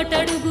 ఒకటడుగు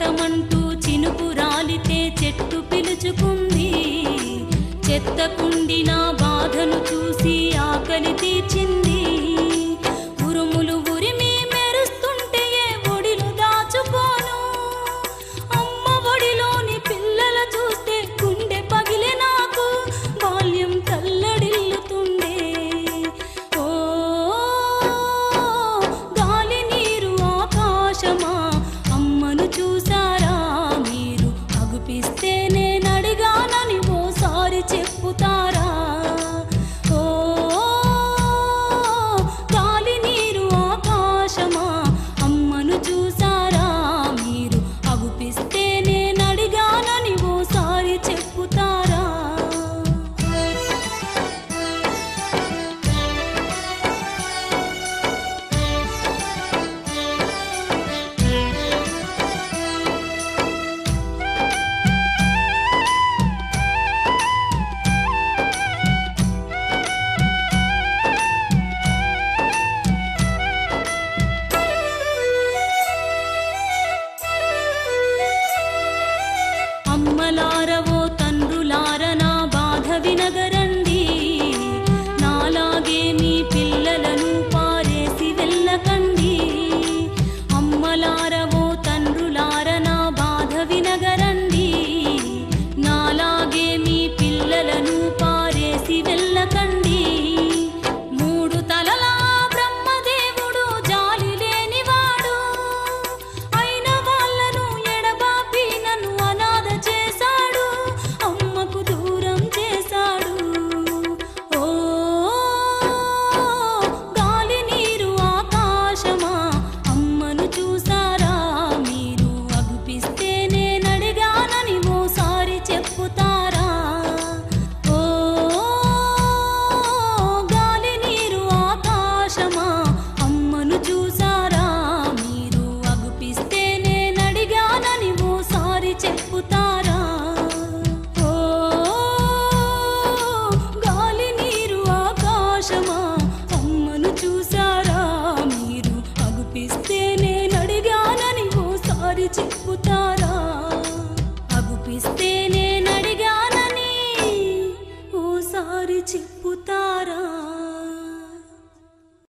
తటమంటూ చినుకు రాలితే చెట్టు పిలుచుకుంది. చెత్త కుండిన బాధను చూ